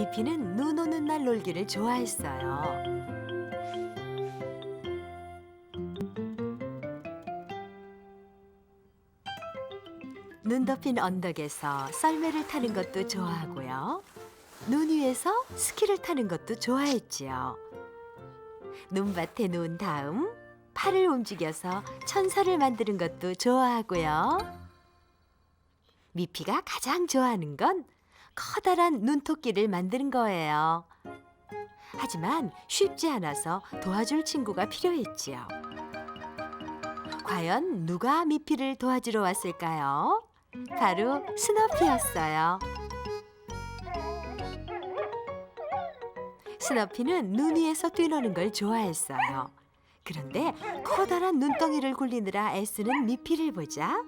미피는 눈 오는 날 놀기를 좋아했어요. 눈 덮인 언덕에서 썰매를 타는 것도 좋아하고요. 눈 위에서 스키를 타는 것도 좋아했지요. 눈밭에 누운 다음 팔을 움직여서 천사를 만드는 것도 좋아하고요. 미피가 가장 좋아하는 건 커다란 눈토끼를 만드는 거예요. 하지만 쉽지 않아서 도와줄 친구가 필요했지요. 과연 누가 미피를 도와주러 왔을까요? 바로 스너피였어요. 스너피는 눈 위에서 뛰노는 걸 좋아했어요. 그런데 커다란 눈덩이를 굴리느라 애쓰는 미피를 보자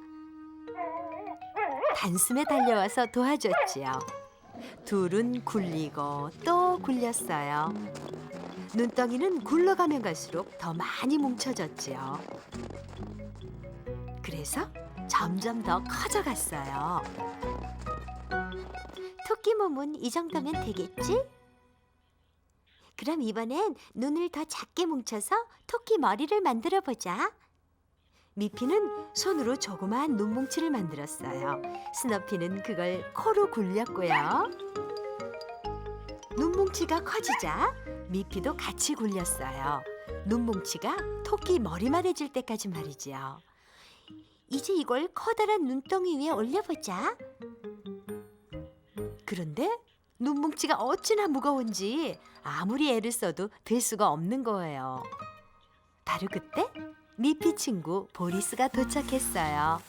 단숨에 달려와서 도와줬지요. 둘은 굴리고 또 굴렸어요. 눈덩이는 굴러가면 갈수록 더 많이 뭉쳐졌지요. 그래서 점점 더 커져갔어요. 토끼 몸은 이 정도면 되겠지? 그럼 이번엔 눈을 더 작게 뭉쳐서 토끼 머리를 만들어 보자. 미피는 손으로 조그마한 눈뭉치를 만들었어요. 스너피는 그걸 코로 굴렸고요. 눈뭉치가 커지자 미피도 같이 굴렸어요. 눈뭉치가 토끼 머리만 해질 때까지 말이지요. 이제 이걸 커다란 눈덩이 위에 올려보자. 그런데 눈뭉치가 어찌나 무거운지 아무리 애를 써도 될 수가 없는 거예요. 바로 그때 미피 친구 보리스가 도착했어요.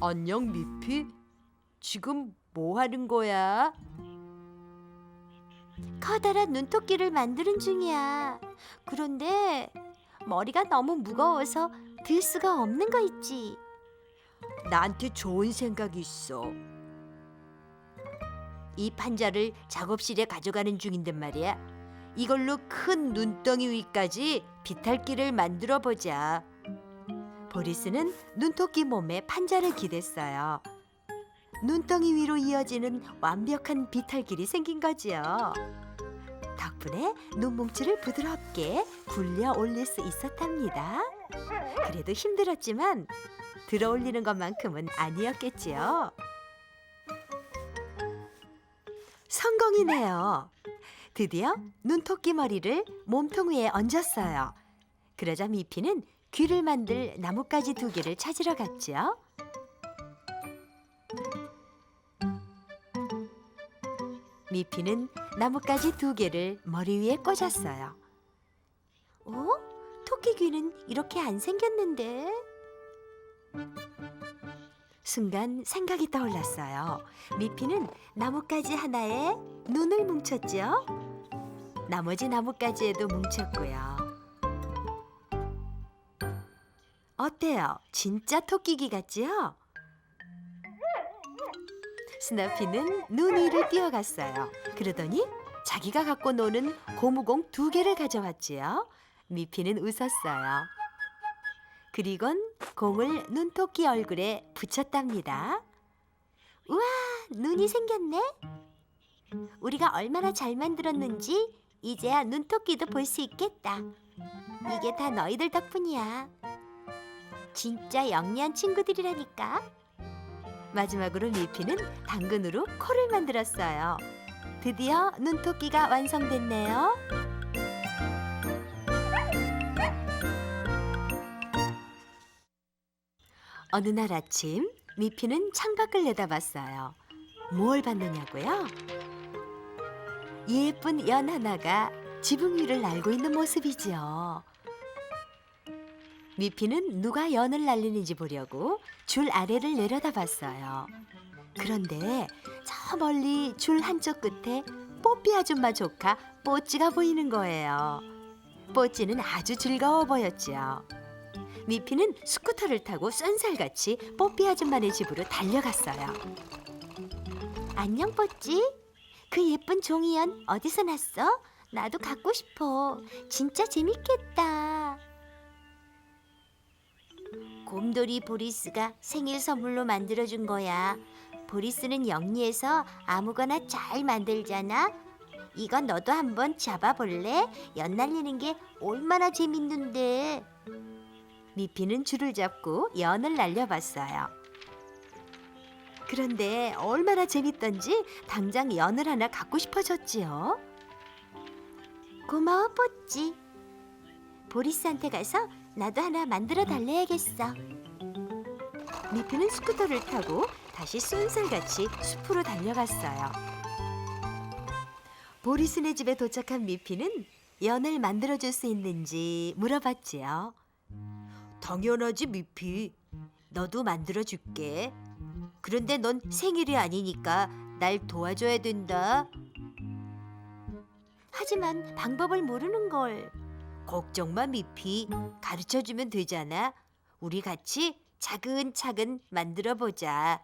안녕 미피. 지금 뭐 하는 거야? 커다란 눈토끼를 만드는 중이야. 그런데 머리가 너무 무거워서 들 수가 없는 거 있지. 나한테 좋은 생각이 있어. 이 판자를 작업실에 가져가는 중인데 말이야. 이걸로 큰 눈덩이 위까지 비탈길을 만들어 보자. 보리스는 눈토끼 몸에 판자를 기댔어요. 눈덩이 위로 이어지는 완벽한 비탈길이 생긴 거지요. 덕분에 눈뭉치를 부드럽게 굴려 올릴 수 있었답니다. 그래도 힘들었지만 들어 올리는 것만큼은 아니었겠지요. 성공이네요. 드디어 눈토끼 머리를 몸통 위에 얹었어요. 그러자 미피는 귀를 만들 나뭇가지 두 개를 찾으러 갔지요. 미피는 나뭇가지 두 개를 머리 위에 꽂았어요. 어? 토끼 귀는 이렇게 안 생겼는데? 순간 생각이 떠올랐어요. 미피는 나뭇가지 하나에 눈을 뭉쳤지요. 나머지 나뭇가지에도 뭉쳤고요. 어때요? 진짜 토끼귀 같지요? 스나피는 눈 위를 뛰어갔어요. 그러더니 자기가 갖고 노는 고무공 두 개를 가져왔지요. 미피는 웃었어요. 그리곤 공을 눈토끼 얼굴에 붙였답니다. 우와, 눈이 생겼네. 우리가 얼마나 잘 만들었는지 이제야 눈토끼도 볼 수 있겠다. 이게 다 너희들 덕분이야. 진짜 영리한 친구들이라니까. 마지막으로 미피는 당근으로 코를 만들었어요. 드디어 눈토끼가 완성됐네요. 어느 날 아침 미피는 창밖을 내다봤어요. 뭘 봤느냐고요? 예쁜 연 하나가 지붕 위를 날고 있는 모습이지요. 미피는 누가 연을 날리는지 보려고 줄 아래를 내려다봤어요. 그런데 저 멀리 줄 한쪽 끝에 뽀삐 아줌마 조카 뽀찌가 보이는 거예요. 뽀찌는 아주 즐거워 보였지요. 미피는 스쿠터를 타고 쏜살같이 뽀삐 아줌마네 집으로 달려갔어요. 안녕 뽀찌. 그 예쁜 종이연 어디서 났어? 나도 갖고 싶어. 진짜 재밌겠다. 곰돌이 보리스가 생일 선물로 만들어준 거야. 보리스는 영리해서 아무거나 잘 만들잖아. 이건 너도 한번 잡아볼래? 연 날리는 게 얼마나 재밌는데. 미피는 줄을 잡고 연을 날려봤어요. 그런데 얼마나 재밌던지 당장 연을 하나 갖고 싶어졌지요. 고마워 뽀찌. 보리스한테 가서 나도 하나 만들어 달래야겠어. 미피는 스쿠터를 타고 다시 쏜살같이 숲으로 달려갔어요. 보리스네 집에 도착한 미피는 연을 만들어줄 수 있는지 물어봤지요. 당연하지 미피. 너도 만들어 줄게. 그런데 넌 생일이 아니니까 날 도와줘야 된다. 하지만 방법을 모르는 걸. 걱정 마 미피. 가르쳐 주면 되잖아. 우리 같이 차근차근 만들어 보자.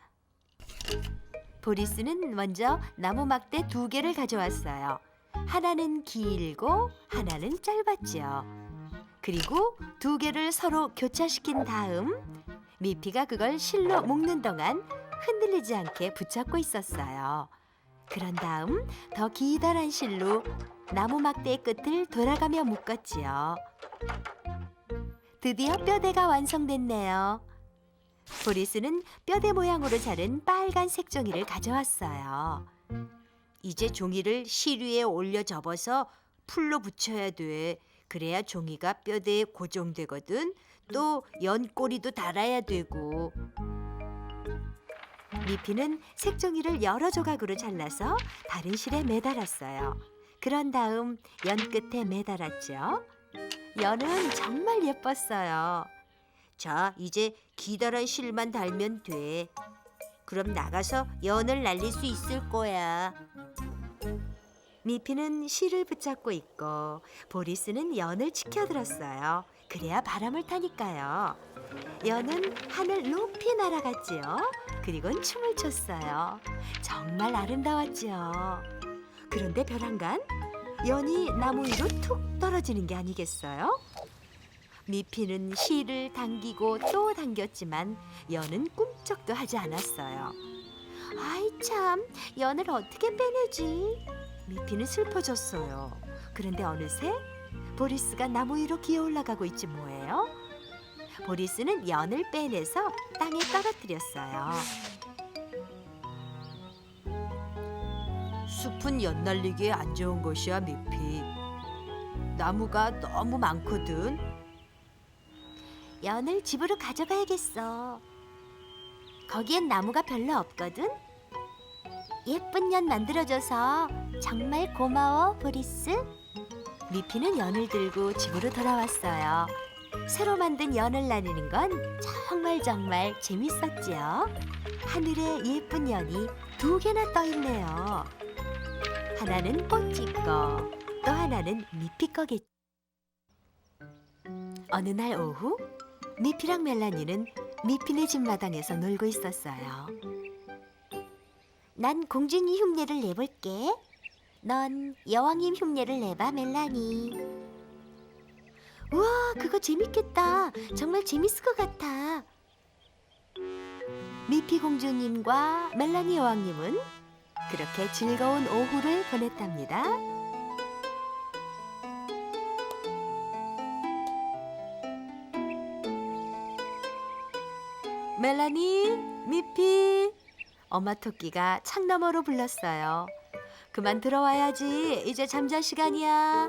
보리스는 먼저 나무 막대 두 개를 가져왔어요. 하나는 길고 하나는 짧았지요. 그리고 두 개를 서로 교차시킨 다음 미피가 그걸 실로 묶는 동안 흔들리지 않게 붙잡고 있었어요. 그런 다음 더 기다란 실로 나무 막대의 끝을 돌아가며 묶었지요. 드디어 뼈대가 완성됐네요. 보리스는 뼈대 모양으로 자른 빨간색 종이를 가져왔어요. 이제 종이를 실 위에 올려 접어서 풀로 붙여야 돼. 그래야 종이가 뼈대에 고정되거든. 또 연꼬리도 달아야 되고. 미피는 색종이를 여러 조각으로 잘라서 다른 실에 매달았어요. 그런 다음 연 끝에 매달았죠. 연은 정말 예뻤어요. 자, 이제 기다란 실만 달면 돼. 그럼 나가서 연을 날릴 수 있을 거야. 미피는 실을 붙잡고 있고 보리스는 연을 치켜들었어요. 그래야 바람을 타니까요. 연은 하늘 높이 날아갔지요. 그리곤 춤을 췄어요. 정말 아름다웠지요. 그런데 벼랑간 연이 나무 위로 툭 떨어지는 게 아니겠어요? 미피는 실을 당기고 또 당겼지만 연은 꿈쩍도 하지 않았어요. 아이 참, 연을 어떻게 빼내지? 미피는 슬퍼졌어요. 그런데 어느새 보리스가 나무 위로 기어 올라가고 있지 뭐예요? 보리스는 연을 빼내서 땅에 떨어뜨렸어요. 숲은 연 날리기에 안 좋은 것이야, 미피. 나무가 너무 많거든. 연을 집으로 가져가야겠어. 거기엔 나무가 별로 없거든. 예쁜 연 만들어줘서 정말 고마워, 보리스. 미피는 연을 들고 집으로 돌아왔어요. 새로 만든 연을 나누는 건 정말 정말 재밌었지요. 하늘에 예쁜 연이 두 개나 떠 있네요. 하나는 뽀찌 거, 또 하나는 미피 거겠. 어느 날 오후 미피랑 멜라니는 미피네 집 마당에서 놀고 있었어요. 난 공주님 흉내를 내볼게. 넌 여왕님 흉내를 내봐, 멜라니. 우와, 그거 재밌겠다. 정말 재밌을 것 같아. 미피 공주님과 멜라니 여왕님은 그렇게 즐거운 오후를 보냈답니다. 멜라니, 미피. 엄마 토끼가 창 너머로 불렀어요. 그만 들어와야지. 이제 잠잘 시간이야.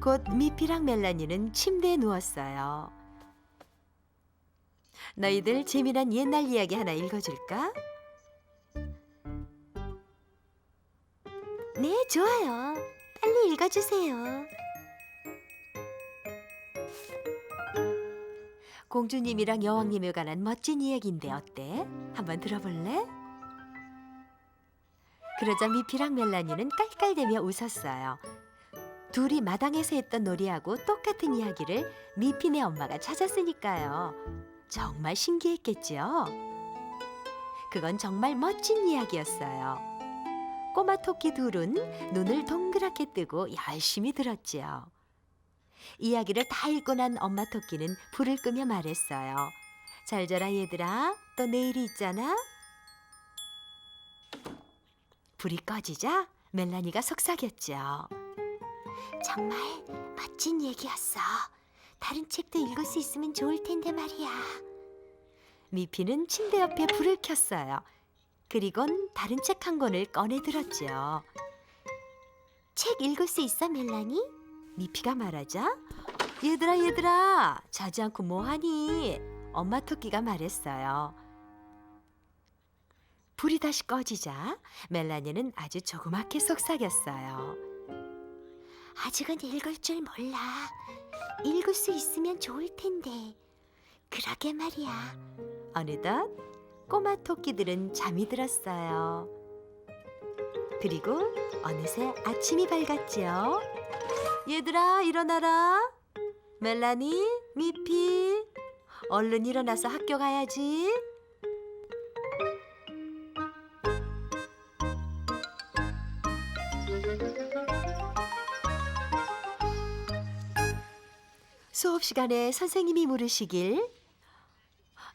곧 미피랑 멜라니는 침대에 누웠어요. 너희들 재미난 옛날 이야기 하나 읽어줄까? 네, 좋아요. 빨리 읽어주세요. 공주님이랑 여왕님에 관한 멋진 이야기인데 어때? 한번 들어볼래? 그러자 미피랑 멜라니는 깔깔대며 웃었어요. 둘이 마당에서 했던 놀이하고 똑같은 이야기를 미피네 엄마가 찾았으니까요. 정말 신기했겠지요? 그건 정말 멋진 이야기였어요. 꼬마 토끼 둘은 눈을 동그랗게 뜨고 열심히 들었지요. 이야기를 다 읽고 난 엄마 토끼는 불을 끄며 말했어요. 잘 자라 얘들아. 또 내일이 있잖아. 불이 꺼지자 멜라니가 속삭였죠. 정말 멋진 얘기였어. 다른 책도 읽을 수 있으면 좋을 텐데 말이야. 미피는 침대 옆에 불을 켰어요. 그리곤 다른 책 한 권을 꺼내 들었죠. 책 읽을 수 있어, 멜라니? 미피가 말하자 얘들아 얘들아 자지 않고 뭐하니 엄마 토끼가 말했어요 불이 다시 꺼지자 멜라니는 아주 조그맣게 속삭였어요 아직은 읽을 줄 몰라. 읽을 수 있으면 좋을 텐데. 그러게 말이야. 어느덧 꼬마 토끼들은 잠이 들었어요 그리고 어느새 아침이 밝았지요 얘들아 일어나라 멜라니 미피 얼른 일어나서 학교 가야지 수업 시간에 선생님이 물으시길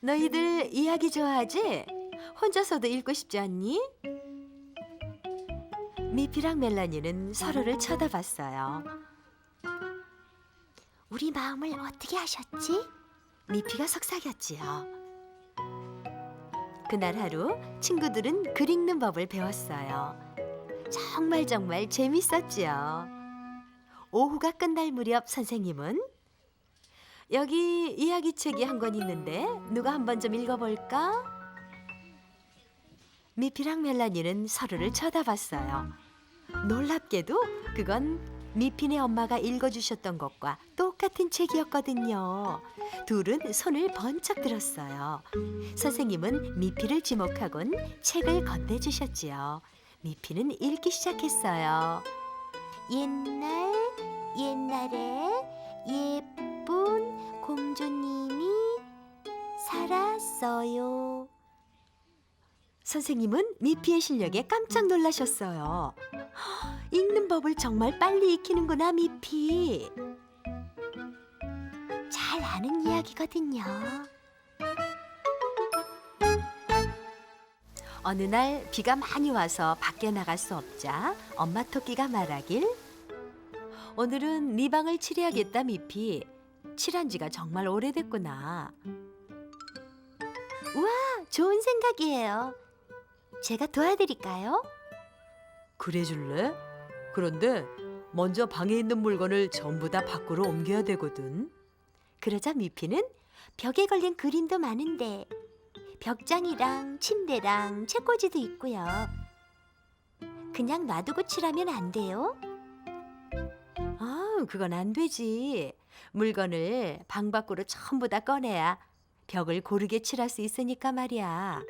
너희들 이야기 좋아하지? 혼자서도 읽고 싶지 않니? 미피랑 멜라니는 서로를 쳐다봤어요. 우리 마음을 어떻게 하셨지? 미피가 속삭였지요. 그날 하루 친구들은 글 읽는 법을 배웠어요. 정말 정말 재밌었지요. 오후가 끝날 무렵 선생님은 여기 이야기책이 한 권 있는데 누가 한번 좀 읽어볼까? 미피랑 멜라니는 서로를 쳐다봤어요. 놀랍게도 그건 미피네 엄마가 읽어주셨던 것과 똑같은 책이었거든요. 둘은 손을 번쩍 들었어요. 선생님은 미피를 지목하곤 책을 건네주셨지요. 미피는 읽기 시작했어요. 옛날, 옛날에 예쁜 공주님이 살았어요. 선생님은 미피의 실력에 깜짝 놀라셨어요. "헉, 읽는 법을 정말 빨리 익히는구나, 미피. 잘 아는 이야기거든요. 어느 날 비가 많이 와서 밖에 나갈 수 없자 엄마 토끼가 말하길 오늘은 네 방을 칠해야겠다 미피 칠한 지가 정말 오래됐구나 좋은 생각이에요. 제가 도와드릴까요? 그래 줄래? 그런데 먼저 방에 있는 물건을 전부 다 밖으로 옮겨야 되거든 그러자 미피는 벽에 걸린 그림도 많은데 벽장이랑 침대랑 책꽂이도 있고요. 그냥 놔두고 칠하면 안 돼요? 아 그건 안 되지 물건을 방 밖으로 전부 다 꺼내야 벽을 고르게 칠할 수 있으니까 말이야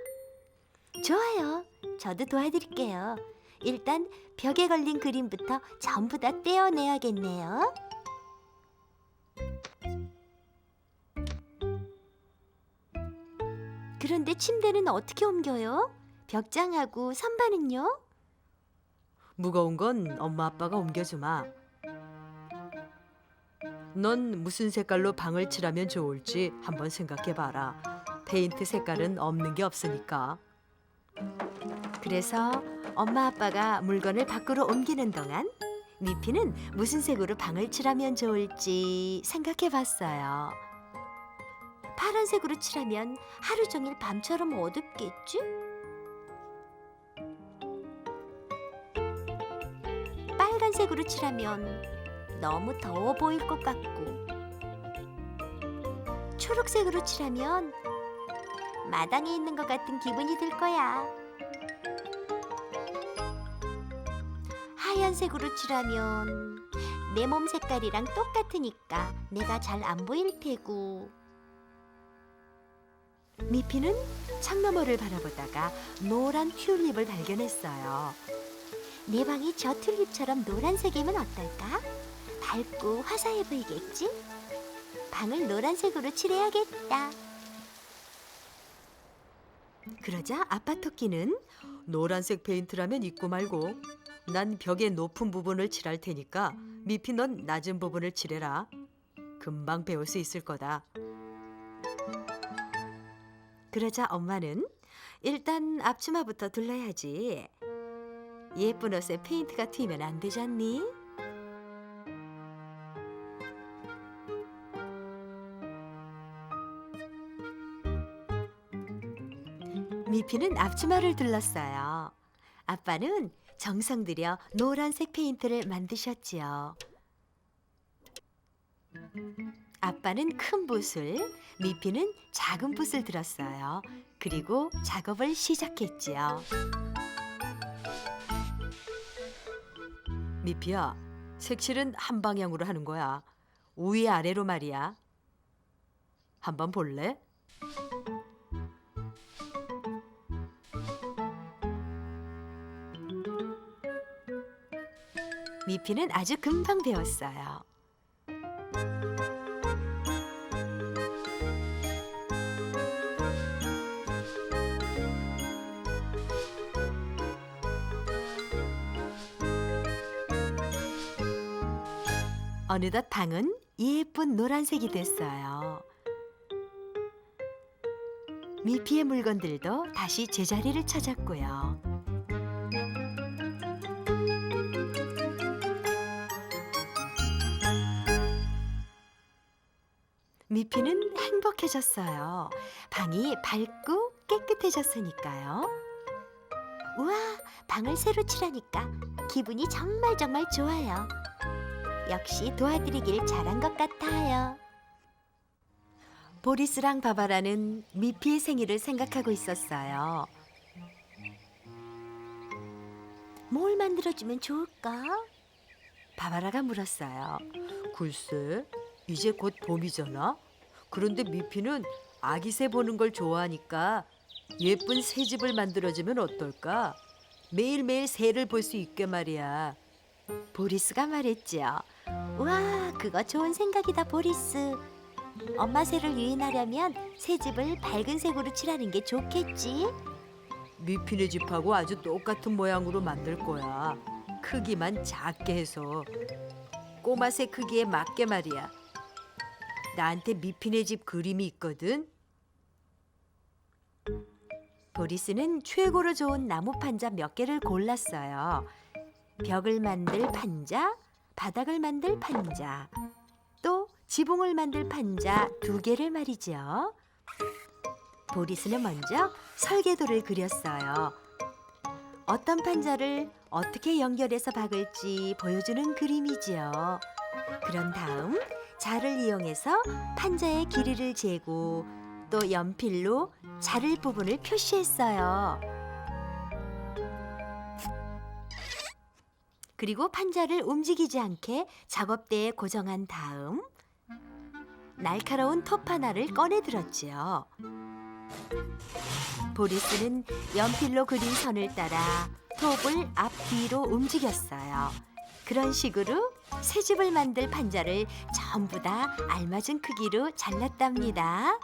좋아요. 저도 도와드릴게요. 일단 벽에 걸린 그림부터 전부 다 떼어내야겠네요. 그런데 침대는 어떻게 옮겨요? 벽장하고 선반은요? 무거운 건 엄마 아빠가 옮겨주마. 넌 무슨 색깔로 방을 칠하면 좋을지 한번 생각해봐라. 페인트 색깔은 없는 게 없으니까. 그래서 엄마 아빠가 물건을 밖으로 옮기는 동안 미피는 무슨 색으로 방을 칠하면 좋을지 생각해 봤어요. 파란색으로 칠하면 하루 종일 밤처럼 어둡겠지? 빨간색으로 칠하면 너무 더워 보일 것 같고 초록색으로 칠하면 마당에 있는 것 같은 기분이 들 거야. 하얀색으로 칠하면 내 몸 색깔이랑 똑같으니까 내가 잘 안 보일 테고. 미피는 창너머를 바라보다가 노란 튤립을 발견했어요. 내 방이 저 튤립처럼 노란색이면 어떨까? 밝고 화사해 보이겠지? 방을 노란색으로 칠해야겠다. 그러자 아빠 토끼는 노란색 페인트라면 있고 말고 난 벽의 높은 부분을 칠할 테니까 미피 넌 낮은 부분을 칠해라. 금방 배울 수 있을 거다. 그러자 엄마는 일단 앞치마부터 둘러야지. 예쁜 옷에 페인트가 튀면 안 되잖니? 미피는 앞치마를 둘렀어요. 아빠는 정성 들여 노란색 페인트를 만드셨지요. 아빠는 큰 붓을, 미피는 작은 붓을 들었어요. 그리고 작업을 시작했지요. 미피야, 색칠은 한 방향으로 하는 거야. 위 아래로 말이야. 한번 볼래? 미피는 아주 금방 배웠어요. 어느덧 방은 예쁜 노란색이 됐어요. 미피의 물건들도 다시 제자리를 찾았고요. 미피는 행복해졌어요. 방이 밝고 깨끗해졌으니까요. 우와, 방을 새로 칠하니까 기분이 정말 정말 좋아요. 역시 도와드리길 잘한 것 같아요. 보리스랑 바바라는 미피의 생일을 생각하고 있었어요. 뭘 만들어주면 좋을까? 바바라가 물었어요. 글쎄, 이제 곧 봄이잖아. 그런데 미피는 아기 새 보는 걸 좋아하니까 예쁜 새 집을 만들어주면 어떨까? 매일매일 새를 볼 수 있게 말이야. 보리스가 말했지요. 우와, 그거 좋은 생각이다, 보리스. 엄마 새를 유인하려면 새 집을 밝은 색으로 칠하는 게 좋겠지? 미피네 집하고 아주 똑같은 모양으로 만들 거야. 크기만 작게 해서 꼬마 새 크기에 맞게 말이야. 나한테 미피네 집 그림이 있거든. 보리스는 최고로 좋은 나무 판자 몇 개를 골랐어요. 벽을 만들 판자, 바닥을 만들 판자, 또 지붕을 만들 판자 두 개를 말이죠. 보리스는 먼저 설계도를 그렸어요. 어떤 판자를 어떻게 연결해서 박을지 보여주는 그림이지요. 그런 다음 자를 이용해서 판자의 길이를 재고 또 연필로 자를 부분을 표시했어요. 그리고 판자를 움직이지 않게 작업대에 고정한 다음 날카로운 톱 하나를 꺼내 들었지요. 보리스는 연필로 그린 선을 따라 톱을 앞뒤로 움직였어요. 그런 식으로 새 집을 만들 판자를 전부 다 알맞은 크기로 잘랐답니다.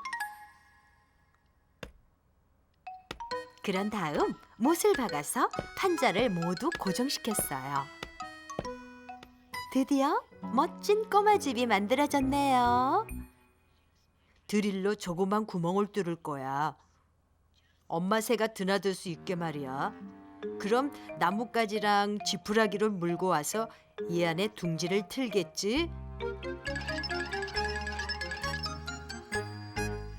그런 다음 못을 박아서 판자를 모두 고정시켰어요. 드디어 멋진 꼬마 집이 만들어졌네요. 드릴로 조그만 구멍을 뚫을 거야. 엄마 새가 드나들 수 있게 말이야. 그럼 나뭇가지랑 지푸라기를 물고 와서 이 안에 둥지를 틀겠지.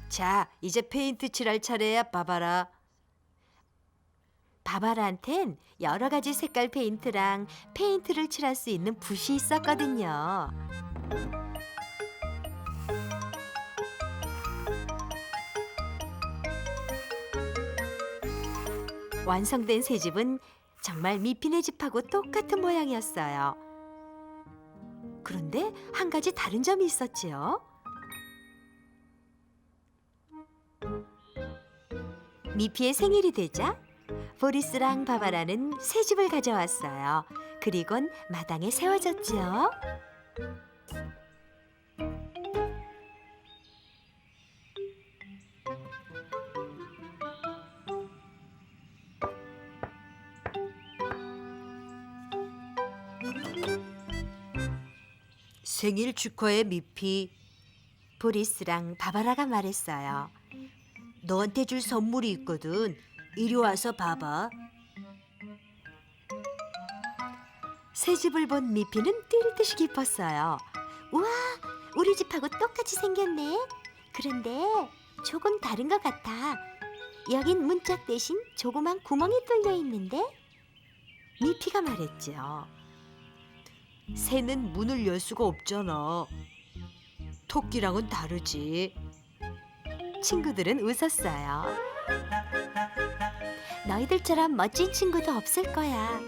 자, 이제 페인트 칠할 차례야, 바바라. 바바라한텐 여러 가지 색깔 페인트랑 페인트를 칠할 수 있는 붓이 있었거든요. 완성된 새 집은 정말 미피네 집하고 똑같은 모양이었어요. 그런데 한 가지 다른 점이 있었지요. 미피의 생일이 되자 보리스랑 바바라는 새 집을 가져왔어요. 그리곤 마당에 세워졌지요. 생일 축하해 미피. 보리스랑 바바라가 말했어요. 너한테 줄 선물이 있거든. 이리 와서 봐봐. 새 집을 본 미피는 뛸 듯이 기뻤어요. 우와, 우리 집하고 똑같이 생겼네. 그런데 조금 다른 것 같아. 여긴 문짝 대신 조그만 구멍이 뚫려 있는데 미피가 말했죠. 새는 문을 열 수가 없잖아. 토끼랑은 다르지. 친구들은 웃었어요. 너희들처럼 멋진 친구도 없을 거야.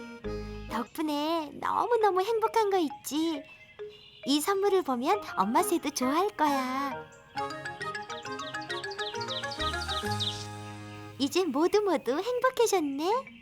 덕분에 너무너무 행복한 거 있지. 이 선물을 보면 엄마 새도 좋아할 거야. 이제 모두 모두 행복해졌네.